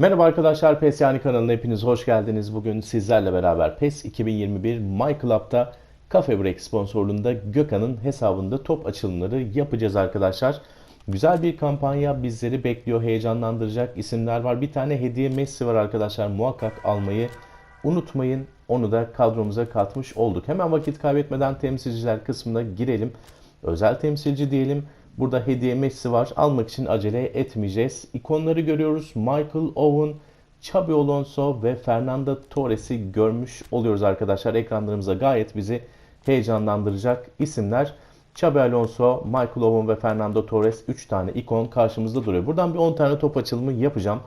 Merhaba arkadaşlar PES Yani kanalına hepiniz hoş geldiniz. Bugün sizlerle beraber PES 2021 My Club'da Cafe Break sponsorluğunda Gökhan'ın hesabında top açılımları yapacağız arkadaşlar. Güzel bir kampanya bizleri bekliyor, heyecanlandıracak isimler var. Bir tane hediye Messi var arkadaşlar. Muhakkak almayı unutmayın. Onu da kadromuza katmış olduk. Hemen vakit kaybetmeden temsilciler kısmına girelim. Özel temsilci diyelim. Burada hediye Messi var. Almak için acele etmeyeceğiz. İkonları görüyoruz. Michael Owen, Xabi Alonso ve Fernando Torres'i görmüş oluyoruz arkadaşlar. Ekranlarımıza gayet bizi heyecanlandıracak isimler. Xabi Alonso, Michael Owen ve Fernando Torres 3 tane ikon karşımızda duruyor. Buradan bir 10 tane top açılımı yapacağım.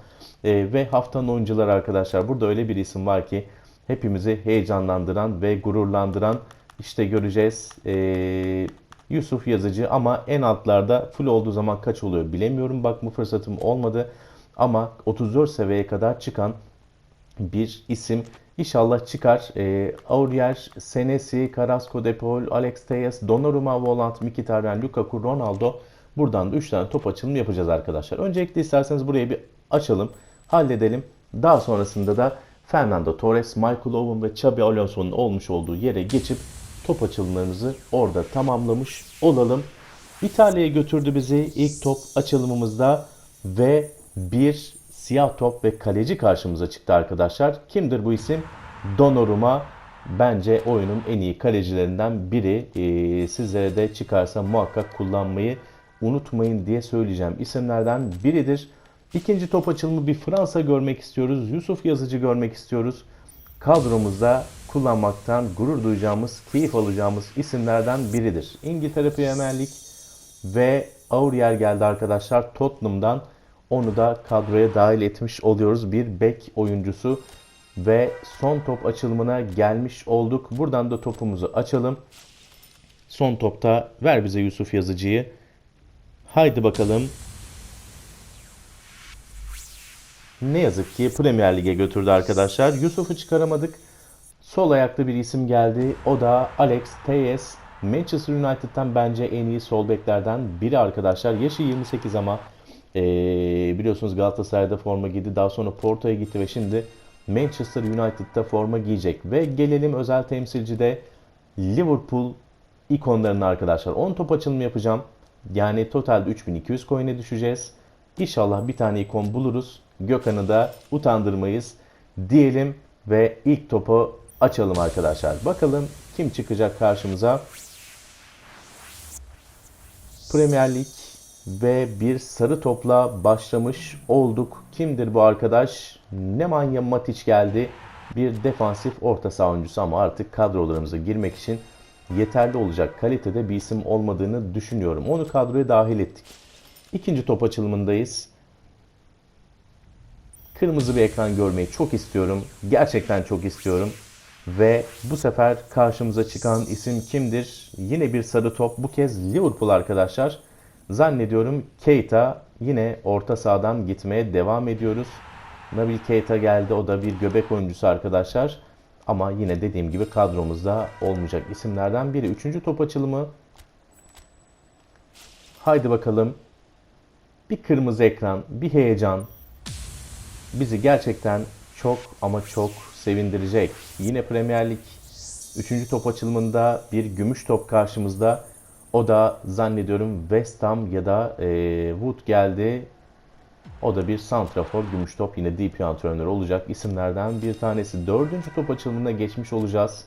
Ee, ve haftanın oyuncuları arkadaşlar. Burada öyle bir isim var ki hepimizi heyecanlandıran ve gururlandıran işte göreceğiz. Ee, Yusuf Yazıcı ama en altlarda full olduğu zaman kaç oluyor bilemiyorum. Bakma fırsatım olmadı. Ama 34 seviyeye kadar çıkan bir isim. İnşallah çıkar. E, Aurier, Senesi, Carrasco de Paul, Alex Telles, Donnarumma, Volant, Mkhitaryan, Lukaku, Ronaldo. Buradan da 3 tane top açılımı yapacağız arkadaşlar. Öncelikle isterseniz burayı bir açalım, halledelim. Daha sonrasında da Fernando Torres, Michael Owen ve Xabi Alonso'nun olmuş olduğu yere geçip top açılımlarımızı orada tamamlamış olalım. İtalya'ya götürdü bizi ilk top açılımımızda ve bir siyah top ve kaleci karşımıza çıktı arkadaşlar. Kimdir bu isim? Donnarumma. Bence oyunun en iyi kalecilerinden biri. Ee, sizlere de çıkarsa muhakkak kullanmayı unutmayın diye söyleyeceğim isimlerden biridir. İkinci top açılımı bir Fransa görmek istiyoruz. Yusuf Yazıcı görmek istiyoruz. Kadromuzda kullanmaktan gurur duyacağımız, keyif alacağımız isimlerden biridir. İngiltere Premier Lig ve Aurier geldi arkadaşlar Tottenham'dan. Onu da kadroya dahil etmiş oluyoruz. Bir bek oyuncusu ve son top açılımına gelmiş olduk. Buradan da topumuzu açalım. Son topta ver bize Yusuf Yazıcı'yı. Haydi bakalım. Ne yazık ki Premier Lig'e götürdü arkadaşlar. Yusuf'u çıkaramadık. Sol ayaklı bir isim geldi. O da Alex Telles. Manchester United'tan bence en iyi sol beklerden biri arkadaşlar. Yaşı 28 ama ee, biliyorsunuz Galatasaray'da forma giydi. Daha sonra Porto'ya gitti ve şimdi Manchester United'da forma giyecek. Ve gelelim özel temsilcide Liverpool ikonlarına arkadaşlar. 10 top açılımı yapacağım. Yani totalde 3200 coin'e düşeceğiz. İnşallah bir tane ikon buluruz. Gökhan'ı da utandırmayız diyelim ve ilk topu açalım arkadaşlar. Bakalım kim çıkacak karşımıza. Premier Lig ve bir sarı topla başlamış olduk. Kimdir bu arkadaş? Nemanja Matic geldi. Bir defansif orta saha oyuncusu ama artık kadrolarımıza girmek için yeterli olacak kalitede bir isim olmadığını düşünüyorum. Onu kadroya dahil ettik. İkinci top açılımındayız. Kırmızı bir ekran görmeyi çok istiyorum. Gerçekten çok istiyorum. Ve bu sefer karşımıza çıkan isim kimdir? Yine bir sarı top. Bu kez Liverpool arkadaşlar. Zannediyorum Keita yine orta sahadan gitmeye devam ediyoruz. Nabil Keita geldi. O da bir göbek oyuncusu arkadaşlar. Ama yine dediğim gibi kadromuzda olmayacak isimlerden biri. Üçüncü top açılımı. Haydi bakalım. Bir kırmızı ekran, bir heyecan. Bizi gerçekten çok ama çok sevindirecek. Yine Premier Lig 3. top açılımında bir gümüş top karşımızda. O da zannediyorum West Ham ya da e, Wood geldi. O da bir santrafor gümüş top yine DP antrenörü olacak isimlerden bir tanesi. Dördüncü top açılımına geçmiş olacağız.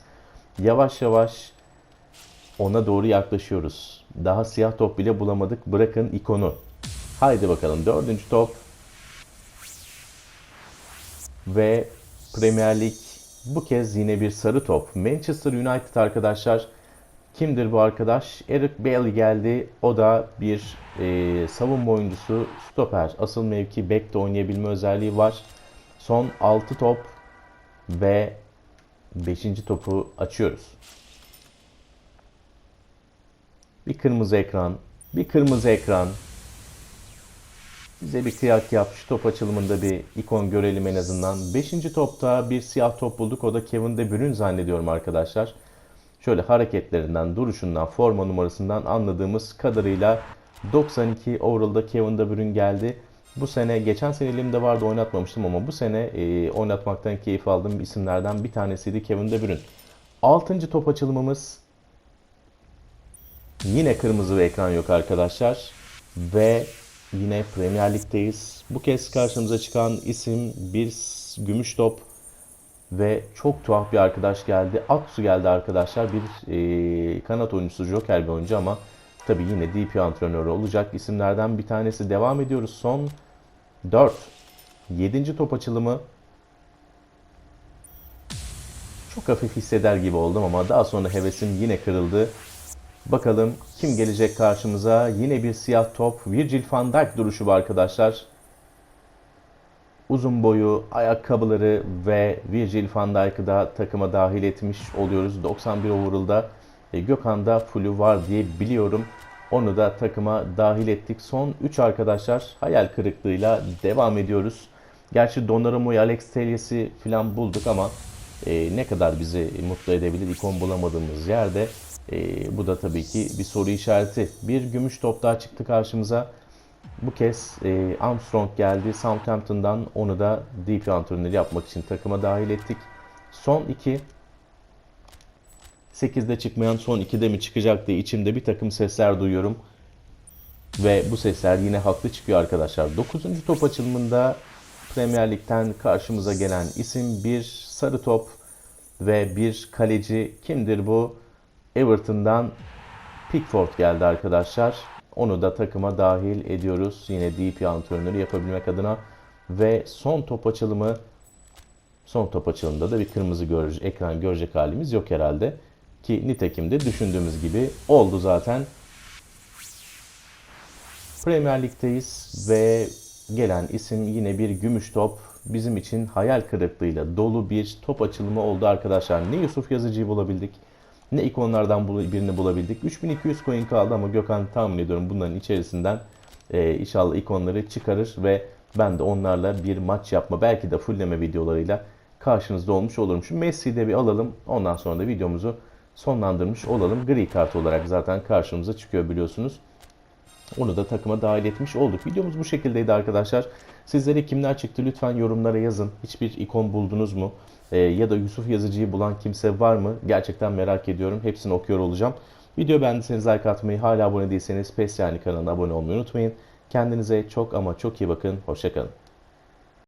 Yavaş yavaş ona doğru yaklaşıyoruz. Daha siyah top bile bulamadık. Bırakın ikonu. Haydi bakalım dördüncü top. Ve Premier Lig bu kez yine bir sarı top. Manchester United arkadaşlar. Kimdir bu arkadaş? Eric Bailey geldi. O da bir e, savunma oyuncusu, stoper. Asıl mevki bek de oynayabilme özelliği var. Son 6 top ve 5. topu açıyoruz. Bir kırmızı ekran, bir kırmızı ekran. Bize bir kıyak yap. Şu top açılımında bir ikon görelim en azından. 5. topta bir siyah top bulduk. O da Kevin De Bruyne zannediyorum arkadaşlar. Şöyle hareketlerinden, duruşundan, forma numarasından anladığımız kadarıyla 92 overall'da Kevin De Bruyne geldi. Bu sene, geçen sene elimde vardı oynatmamıştım ama bu sene e, oynatmaktan keyif aldığım isimlerden bir tanesiydi Kevin De Bruyne. Altıncı top açılımımız Yine kırmızı bir ekran yok arkadaşlar. Ve yine Premier Lig'deyiz. Bu kez karşımıza çıkan isim bir gümüş top ve çok tuhaf bir arkadaş geldi. Atsu geldi arkadaşlar. Bir e, kanat oyuncusu, joker bir oyuncu ama tabii yine DP antrenörü olacak isimlerden bir tanesi. Devam ediyoruz. Son 4. 7. top açılımı çok hafif hisseder gibi oldum ama daha sonra hevesim yine kırıldı. Bakalım kim gelecek karşımıza? Yine bir siyah top. Virgil van Dijk duruşu var arkadaşlar. Uzun boyu, ayakkabıları ve Virgil van Dijk'ı da takıma dahil etmiş oluyoruz. 91 overall'da e, Gökhan'da full'ü var diye biliyorum. Onu da takıma dahil ettik. Son 3 arkadaşlar hayal kırıklığıyla devam ediyoruz. Gerçi Donnarumma'yı, Alex Telles'i falan bulduk ama e, ne kadar bizi mutlu edebilir ikon bulamadığımız yerde e, bu da tabii ki bir soru işareti. Bir gümüş top daha çıktı karşımıza. Bu kez e, Armstrong geldi Southampton'dan. Onu da DP antrenörü yapmak için takıma dahil ettik. Son iki 8'de çıkmayan son 2'de mi çıkacak diye içimde bir takım sesler duyuyorum. Ve bu sesler yine haklı çıkıyor arkadaşlar. 9. top açılımında Premier Lig'den karşımıza gelen isim bir sarı top ve bir kaleci. Kimdir bu? Everton'dan Pickford geldi arkadaşlar. Onu da takıma dahil ediyoruz. Yine DP antrenörü yapabilmek adına. Ve son top açılımı son top açılımında da bir kırmızı görecek, ekran görecek halimiz yok herhalde. Ki nitekim de düşündüğümüz gibi oldu zaten. Premier Lig'deyiz ve gelen isim yine bir gümüş top. Bizim için hayal kırıklığıyla dolu bir top açılımı oldu arkadaşlar. Ne Yusuf Yazıcı'yı bulabildik ne ikonlardan birini bulabildik. 3200 coin kaldı ama Gökhan tahmin ediyorum bunların içerisinden e, inşallah ikonları çıkarır ve ben de onlarla bir maç yapma belki de fullleme videolarıyla karşınızda olmuş olurum. Şu Messi'yi de bir alalım ondan sonra da videomuzu sonlandırmış olalım. Gri kart olarak zaten karşımıza çıkıyor biliyorsunuz. Onu da takıma dahil etmiş olduk. Videomuz bu şekildeydi arkadaşlar. Sizlere kimler çıktı lütfen yorumlara yazın. Hiçbir ikon buldunuz mu? Ee, ya da Yusuf Yazıcı'yı bulan kimse var mı? Gerçekten merak ediyorum. Hepsini okuyor olacağım. Video beğendiyseniz like atmayı, hala abone değilseniz PES yani kanalına abone olmayı unutmayın. Kendinize çok ama çok iyi bakın. Hoşçakalın.